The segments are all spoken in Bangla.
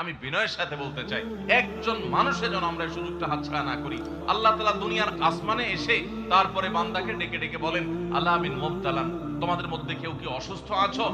আমি বিনয়ের সাথে বলতে চাই, একজন মানুষের যেন আমরা সুযোগটা হাতছাড়া না করি। আল্লাহ তালা দুনিয়ার আসমানে এসে তারপরে বান্দাকে ডেকে ডেকে বলেন, আল্লাহ আমিন মুবতালান, তোমাদের মধ্যে কেউ কি অসুস্থ আছো?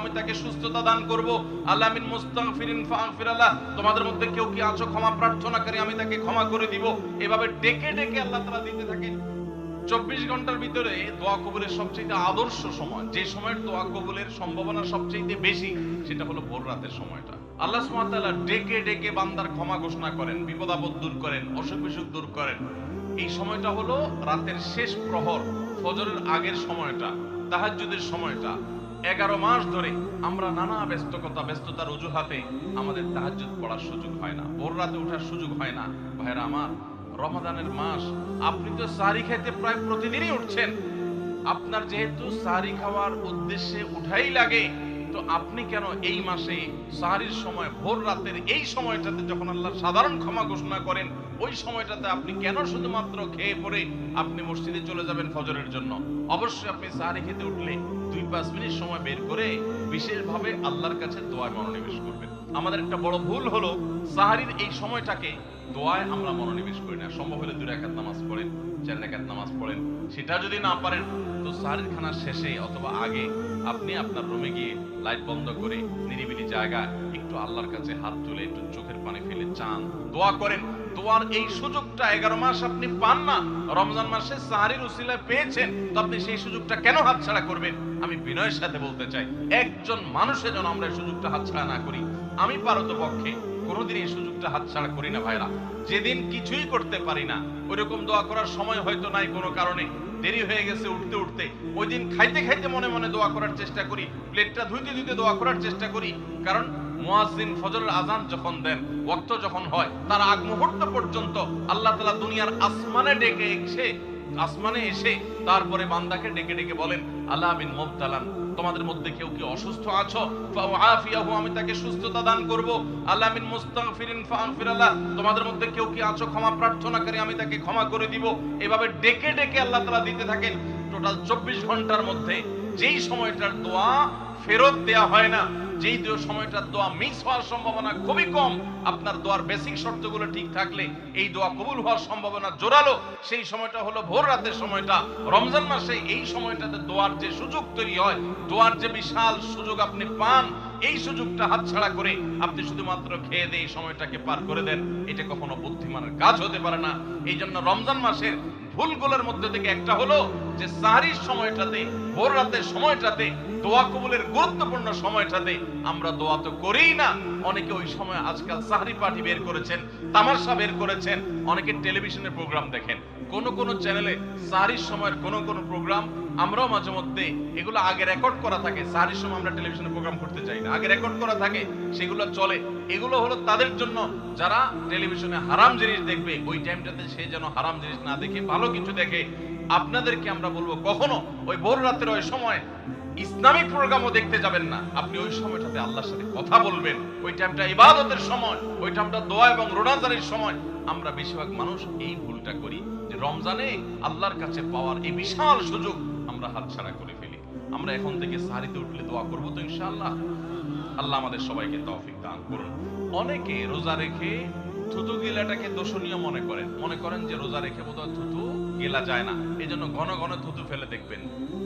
আমি তাকে সুস্থতা দান করব। আল্লাহ তোমাদের মধ্যে কেউ কি আছো? ক্ষমা প্রার্থনাকারী, আমি তাকে ক্ষমা করে দিব। এভাবে ডেকে ডেকে আল্লাহ তাআলা দিতে থাকেন। চব্বিশ ঘণ্টার ভিতরে দোয়া কবুলের সবচেয়ে আদর্শ সময়, যে সময়ের দোয়া কবুলের সম্ভাবনা সবচেয়ে বেশি, সেটা হলো ভোর রাতের সময়টা। আল্লাহ ওয়া ডেকে ডেকে বান্দার ক্ষমা ঘোষণা করেন, বিপদ আপদ দূর করেন, অসুখ বিসুখ দূর করেন। এই সময়টা হলো রাতের শেষ প্রহর, ফজরের আগের সময়টা, তাহাজ্জুদের সময়টা। এগারো মাস ধরে আমরা নানা ব্যস্তকতা, ব্যস্ততার অজুহাতে আমাদের তাহাজ্জুদ পড়ার সুযোগ হয় না, ভোর রাতে ওঠার সুযোগ হয় না। ভাইরা আমার, রমাদানের মাস, আপনি তো সারি খাইতে প্রায় প্রতিদিনই উঠছেন। আপনার যেহেতু সারি খাওয়ার উদ্দেশ্যে উঠাই লাগে তো আপনি কেন এই মাসে সাহারির সময়, ভোর রাতের এই সময়টাতে যখন আল্লাহ সাধারণ ক্ষমা ঘোষণা করেন, ওই সময়টাতে আপনি কেন শুধুমাত্র খেয়ে পরে আপনি মসজিদে চলে যাবেন ফজরের জন্য? অবশ্যই আপনি সাহারি খেতে উঠলে দুই পাঁচ মিনিট সময় বের করে বিশেষভাবে আল্লাহর কাছে দোয়ায় মনোনিবেশ করবেন। আমাদের একটা বড় ভুল হলো, সাহারির এই সময়টাকে দোয়ায় আমরা মনোনিবেশ করি না। সম্ভব হলে দুই রাকাত নামাজ পড়েন, চার রাকাত নামাজ পড়েন। সেটা যদি না পারেন, তো সাহারির খানা শেষে অথবা আগে আপনি আপনার রুমে গিয়ে লাইট বন্ধ করে নিরিবিলি জায়গায় একটু আল্লাহর কাছে হাত তুলে একটু চোখের পানি ফেলে চান। দোয়া করেন। দোয়ার এই সুযোগটা এগারো মাস আপনি পান না। রমজান মাসে সাহারির উসিলায় পেয়েছেন, তো আপনি সেই সুযোগটা কেন হাতছাড়া করবেন? আমি বিনয়ের সাথে বলতে চাই, একজন মানুষের যেন আমরা সুযোগটা হাতছাড়া না করি। আমি পারত পক্ষে কোনোদিন এই সুযোগটা হাতছাড়া করি না ভাইরা। যেদিন কিছুই করতে পারি না, ওইরকম দোয়া করার সময় হয়তো নাই কোনো কারণে। দেরি হয়ে গেছে উঠতে উঠতে। ওই দিন খাইতে খাইতে মনে মনে দোয়া করার চেষ্টা করি, প্লেটটা ধুইতে ধুইতে দোয়া করার চেষ্টা করি। কারণ মুয়াজ্জিন ফজরের আজান যখন দেন, ওয়াক্ত যখন হয়, তার আগ মুহূর্ত পর্যন্ত আল্লাহ তালা দুনিয়ার আসমানে ডেকে এসে আসমানে এসে তারপরে বান্দাকে ডেকে ডেকে বলেন, আল্লাহ আমিন, মুবতালান। তোমাদের মধ্যে কেউ কি অসুস্থ আছো? ফাআফিয়াহু আমি তাকে সুস্থতা দান করব। আল্লাহ মিন মুস্তাগফিরিন ফাগফির আল্লাহ, তোমাদের মধ্যে কেউ কি আছো? ক্ষমা প্রার্থনাকারী, আমি তাকে ক্ষমা করে দিব। এভাবে ডেকে ডেকে আল্লাহ তাআলা দিতে থাকেন। টোটাল চব্বিশ ঘণ্টার মধ্যে যেই সময়টার দোয়া ফেরত দেয়া হয় না যেই দোয়া সময়টার দোয়া মিস হওয়ার সম্ভাবনা খুবই কম, আপনার দোয়ার বেসিক শর্তগুলো ঠিক থাকলে এই দোয়া কবুল হওয়ার সম্ভাবনা জোরালো। সেই সময়টা হলো ভোর রাতের সময়টা। রমজান মাসে এই সময়টাতে দোয়ার যে সুযোগ তৈরি হয়, দোয়ার যে বিশাল সুযোগ আপনি পান, এই সুযোগটা হাতছাড়া করে আপনি শুধুমাত্র খেয়ে দিয়ে সময়টাকে পার করে দেন। এটা কখনো বুদ্ধিমানের কাজ হতে পারে না। এই জন্য রমজান মাসের ভুলগুলোর মধ্যে থেকে একটা হলো যে সাহারির সময়টাতে, ভোর রাতের সময়টাতে, দোয়া কবুলের গুরুত্বপূর্ণ সময়টাতে আমরা দোয়া তো করি না। অনেকে ওই সময় আজকাল সাহারি পার্টি বের করেছেন, তামাশা বের করেছেন, অনেকে টেলিভিশনের প্রোগ্রাম দেখেন। কোন কোন চ্যানেলে সাহারির সময়ের কোন কোন প্রোগ্রাম আমরাও মাঝে মধ্যে এগুলো আগে রেকর্ড করা থাকে। সাহারির সময় আমরা টেলিভিশনে প্রোগ্রাম করতে চাই না। আগে রেকর্ড করা থাকে, সেগুলো চলে। এগুলো হলো তাদের জন্য। যারা টেলিভিশনে হারাম জিনিস দেখবে, ওই টাইমটাতে সে যেন হারাম জিনিস না দেখে, ভালো কিছু দেখে, আপনাদেরকে আমরা বলব, কখনো ওই ভোর রাতের ওই সময় ইসলামিক প্রোগ্রামও দেখতে যাবেন না। আপনি ওই সময়টাতে আল্লাহর সাথে কথা বলবেন। ওই টাইমটা ইবাদতের সময়, ওই টাইমটা দোয়া এবং রোনাজারের সময়। আমরা বেশিরভাগ মানুষ এই ভুলটা করি যে রমজানে আল্লাহর কাছে পাওয়ার এই বিশাল সুযোগ আমরা হাতছাড়া করে ফেলি। আমরা এখন থেকে সারিতে উঠলে দোয়া করব তো ইনশাআল্লাহ। আল্লাহ আমাদের সবাইকে তৌফিক দান করুন। অনেকে রোজা রেখে থুতু গিলাটাকে দোষণীয় মনে করেন। মনে করেন যে রোজা রেখে বোধহয় থুতু গেলা যায় না। এই জন্য ঘন ঘন থুতু ফেলে দেখবেন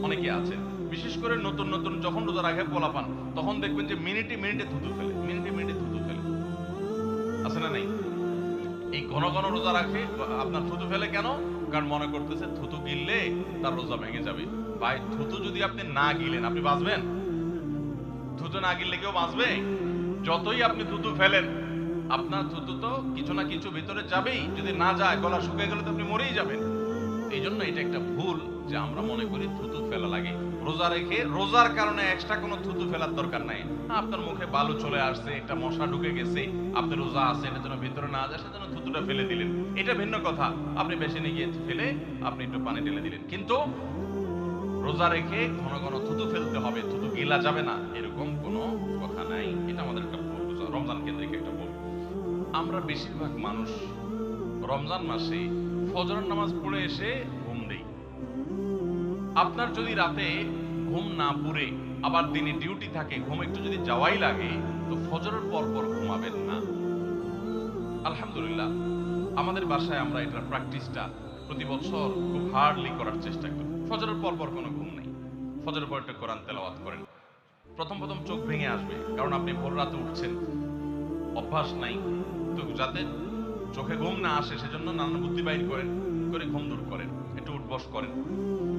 অনেকে আছেন। বিশেষ করে নতুন নতুন যখন রোজা রাখে পোলা পান তখন দেখবেন যে মিনিটে মিনিটে থুতু ফেলে, মিনিটে মিনিটে থুতু ফেলে। আছে না নেই? এই ঘন ঘন রোজা রাখে আপনার থুতু ফেলে কেন? কারণ মনে করতেছে, থুতু গিললে তার রোজা ভেঙে যাবে। ভাই, থুতু যদি আপনি না গিলেন, আপনি বাঁচবেন? থুতু না গিললে কেউ বাঁচবে? যতই আপনি থুতু ফেলেন, আপনার থুতু তো কিছু না কিছু ভিতরে যাবেই। যদি না যায়, গলা শুকিয়ে গেলে তো আপনি মরেই যাবেন। এই জন্য এটা একটা ভুল যে আমরা মনে করি থুতু ফেলা লাগে। রোজা রেখে, রোজার কারণে এক্সট্রা কোনো থুতু ফেলার দরকার নাই। আপনার মুখে বালু চলে আসছে, একটা মশা ঢুকে গেছে, আপনি রোজা আছে, এটা যেন ভিতরে না যায়, সেজন্য থুতুটা ফেলে দিলেন। এটা ভিন্ন কথা, আপনি বেশি নিয়ে গিয়ে ফেলে, আপনি একটু পানি ঢেলে দিলেন। কিন্তু রোজা রেখে ঘন ঘন থুতু ফেলতে হবে, থুতু গেলা যাবে না, এরকম কোনো কথা নাই। এটা আমাদের একটা রমজান কেন্দ্রিক একটা ভুল। আমরা বেশিরভাগ মানুষ রমজান মাসে ফজর নামাজ পড়ে এসে আপনার যদি রাতে ঘুম না পুরে আবার দিনে ডিউটি থাকে, ঘুম একটু যদি যাওয়াই লাগে, তো ফজরের পর পর ঘুমাবেন না। আলহামদুলিল্লাহ, আমাদের বাসায় আমরা এটার প্র্যাকটিসটা প্রতি বছর খুব হার্ডলি করার চেষ্টা করি। ফজরের পর পর কোনো ঘুম নেই। ফজরের পর একটা কোরআন তেলাওয়াত করেন। প্রথম প্রথম চোখ ভেঙে আসবে, কারণ আপনি ভোর রাতে উঠছেন। অভ্যাস নাই। তো যাতে চোখে ঘুম না আসে, সেজন্য নানান বুদ্ধি বাইর করেন, করে ঘুম দূর করেন। উঠবস করেন।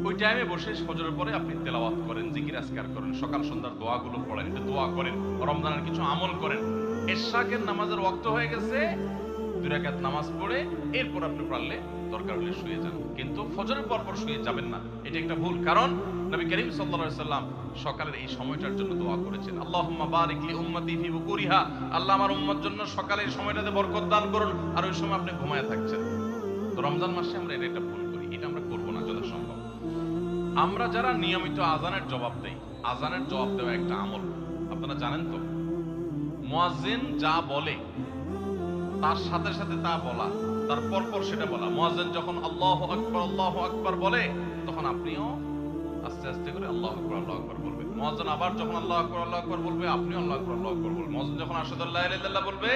ওই টাইমে বসে ফজরের পরে আপনি তেলাওয়াত করেন, জিকির, আজকার করেন, সকাল সন্ধ্যার দোয়াগুলো পড়েন, একটু দোয়া করেন, রমজানের কিছু আমল করেন। এরশাকের নামাজের ওয়াক্ত হয়ে গেছে, দুই নামাজ পড়ে, এরপর আপনি পারলে দরকার হলে শুয়ে যান। কিন্তু ফজরের পর পর শুয়ে যাবেন না, এটা একটা ভুল। কারণ নবী করিম আলাইহি সাল্লাম সকালের এই সময়টার জন্য দোয়া করেছেন। আল্লাহুম্মা বারিক লি উম্মতি ফি বুকুরিহা, আল্লাহ আমার উম্মত জন্য সকালের সময়টাতে বরকত দান করুন, আর ওই সময় আপনি ঘুমায় থাকছেন। তো রমজান মাসে আমরা এটা একটা আমরা যারা নিয়মিত আজানের জবাব দেই, আজানের জবাব দেওয়া একটা আমল। আপনারা জানেন তো? মুয়াজ্জিন যা বলে, তার সাথে সাথে তা বলা, তার পরপর সেটা বলা। মুয়াজ্জিন যখন আল্লাহু আকবার আল্লাহু আকবার বলে, তখন আপনিও আস্তে আস্তে করে আল্লাহু আকবার আল্লাহু আকবার বলবেন মুয়াজ্জিন আবার যখন আল্লাহু আকবার আল্লাহু আকবার বলবে, আপনিও আল্লাহু আকবার আল্লাহু আকবার বলবেন। মুয়াজ্জিন যখন আশহাদু আল্লা ইলাহা ইল্লাল্লাহ বলবে,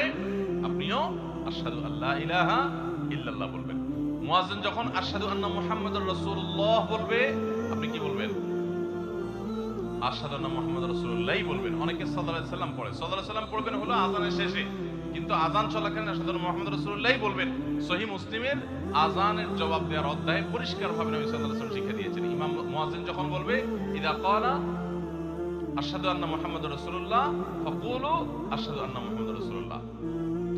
আপনিও আশহাদু আল্লা ইলাহা ইল্লাল্লাহ বলবেন। মুয়াজ্জিন যখন আশহাদু আন্না মুহাম্মাদুর রাসূলুল্লাহ বলবে, আপনি কি বলবেন? আশহাদু আন্না মুহাম্মাদুর রাসূলুল্লাহ বলবেন। অনেকে সাল্লাল্লাহু সাল্লাম পড়ে। সাল্লাল্লাহু আলাইহি পড়বেন হলো আযানের শেষে। কিন্তু আজান চলাকালীন আশহাদু আন্না মুহাম্মাদুর রাসূলুল্লাহ বলবেন। সহিহ মুসলিমের আজানের জবাব দেওয়ার অধ্যায়ে পরিষ্কারভাবে নবী সাল্লাল্লাহু আলাইহি শিখিয়ে দিয়েছেন। ইমাম যখন বলবে, ইদা ক্বালা আশহাদু আন্না মুহাম্মাদুর রাসূলুল্লাহ, ফাকুলু আশহাদু আন্না মুহাম্মাদুর রাসূলুল্লাহ।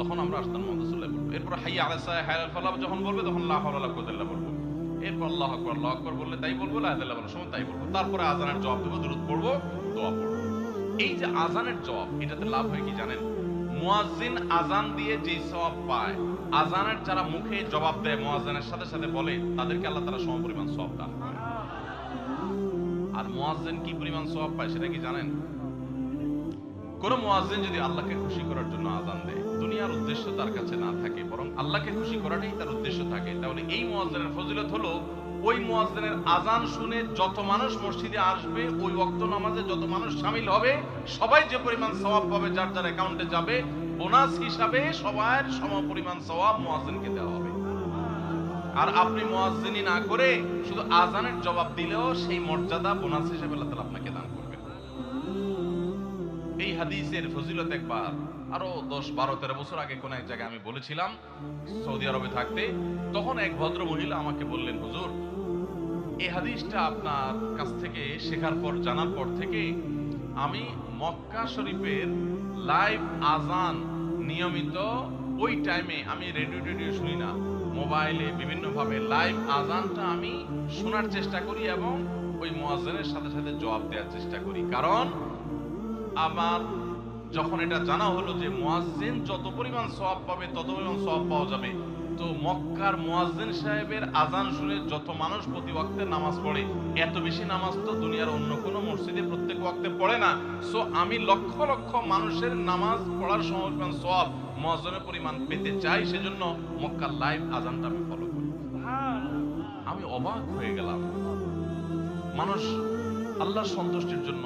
তখন আমরা মুহাম্মাদুর রাসূলুল্লাহ বলব। এরপর হাইয়া আলা সালাহ হায়াল ফালাহ যখন বলবে, তখন লা হাওলা ওয়ালা কুওয়াতা বলব। এরপর আল্লাহ আকবার আল্লাহ আকবার বললে তাই বলব, লা ইলাহা ইল্লাল্লাহ সময় তাই বলব। তারপরে আজানের জবাব দেবো, দুরূদ পড়ব, দোয়া পড়ব। এই যে আজানের জবাব, এটাতে লাভ হয় কি জানেন? মুয়াজ্জিন আজান দিয়ে যেই সওয়াব পায় আজানের যারা মুখে জবাব দেয় মুয়াজ্জিনের সাথে সাথে বলে, তাদেরকে আল্লাহ তাআলা সমপরিমাণ সওয়াব দান আর মুয়াজ্জিন কি পরিমাণ সওয়াব পায় সেটা কি জানেন? কোন মুয়াজ্জিন যদি আল্লাহকে খুশি করার জন্য আজান দেয় দুনিয়ার উদ্দেশ্য তার কাছে না থাকে, বরং আল্লাহকে খুশি করাটাই তার উদ্দেশ্য থাকে। তাহলে এই মুয়াজ্জিনের ফজিলত হলো, ওই মুয়াজ্জিনের আজান শুনে যত মানুষ মসজিদে আসবে, ওই ওয়াক্ত নামাজে যত মানুষ শামিল হবে, সবাই যে পরিমাণ সওয়াব পাবে, যার যার অ্যাকাউন্টে যাবে বোনাস হিসাবে সবার সম পরিমাণ সওয়াব মুয়াজ্জিনকে দেওয়া হবে। আর আপনি মুয়াজ্জিনি না করে শুধু আজানের জবাব দিলেও সেই মর্যাদা বোনাস হিসেবে আল্লাহ আপনাকে দান করবে এই হাদিসের ফজিলত একবার। আরও দশ বারো, তেরো বছর আগে কোন এক জায়গায় আমি বলেছিলাম, সৌদি আরবে থাকতে। তখন এক ভদ্র মহিলা আমাকে বললেন, হুজুর, এই হাদিসটা আপনার কাছ থেকে শেখার পর, জানার পর থেকে আমি মক্কা শরীফের লাইভ আজান নিয়মিত ওই টাইমে আমি রেডিও টেডিও শুনি না। মোবাইলে বিভিন্নভাবে লাইভ আজানটা আমি শোনার চেষ্টা করি এবং ওই মুয়াজ্জিনের সাথে সাথে জবাব দেওয়ার চেষ্টা করি। কারণ আমার যখন এটা জানা হলো যে মুয়াজ্জিন যত পরিমাণ সওয়াব পাবে, তত পরিমাণ সওয়াব পাওয়া যাবে। তো মক্কার মুয়াজ্জিন সাহেবের আজান শুনে যত মানুষ প্রতি ওয়াক্তে নামাজ পড়ে, এত বেশি নামাজ তো দুনিয়ার অন্য কোনো মসজিদে প্রত্যেক ওয়াক্তে পড়ে না। সো আমি লক্ষ লক্ষ মানুষের নামাজ পড়ার সময় সওয়াব মুয়াজ্জিনের পরিমাণ পেতে চাই, সেজন্য মক্কার লাইভ আজানটা আমি ফলো করি। আমি অবাক হয়ে গেলাম। মানুষ আল্লাহর সন্তুষ্টির জন্য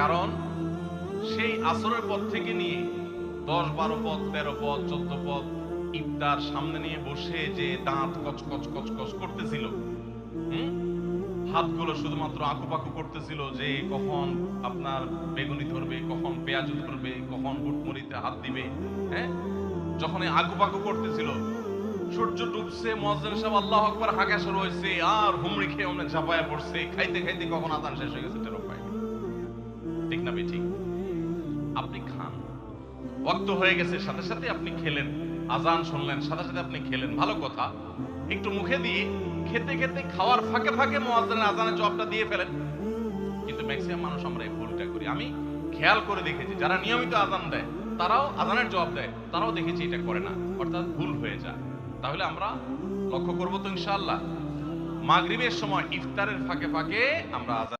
কারণ সেই আসরের পথ থেকে নিয়ে দশ বারো পথ, তেরো পথ, চোদ্দ পথ ইফতার সামনে নিয়ে বসে যে দাঁত কচ কচ কচ কচ করতেছিল, হুম? হাতগুলো শুধুমাত্র আঁকুপাকু করতেছিল যে কখন আপনার বেগুনি ধরবে, কখন পেঁয়াজ ধরবে, কখন বুটমুড়িতে হাত দিবে হ্যাঁ যখন এই আঁকুপাকু করতেছিল, সূর্য ডুবছে মজেন সাহেব আল্লাহ আকবার হাঁকা শুরু হয়েছে আর হুমড়ি খেয়ে অনেক ঝাপায়া পড়ছে, খাইতে খাইতে কখন আদান শেষ হয়ে গেছে ওয়াক্ত হয়ে গেছে, সাথে সাথে আপনি খেলেন, আজান শুনলেন, সাথে সাথে আপনি খেলেন, ভালো কথা। একটু মুখে দিয়ে খেতে খেতে খাওয়ার ফাঁকে ফাঁকে মুয়াজ্জিনের আজানের জবাবটা দিয়ে ফেলেন। কিন্তু ম্যাক্সিমাম মানুষ আমরা এই ভুলটা করি। আমি খেয়াল করে দেখেছি, যারা নিয়মিত আজান দেয়, তারাও আজানের জবাব দেয়, তারাও দেখেছি এটা করে না, অর্থাৎ ভুল হয়ে যায়। তাহলে আমরা লক্ষ্য করব তো ইনশাআল্লাহ। মাগরিবের সময় ইফতারের ফাঁকে ফাঁকে আমরা আজান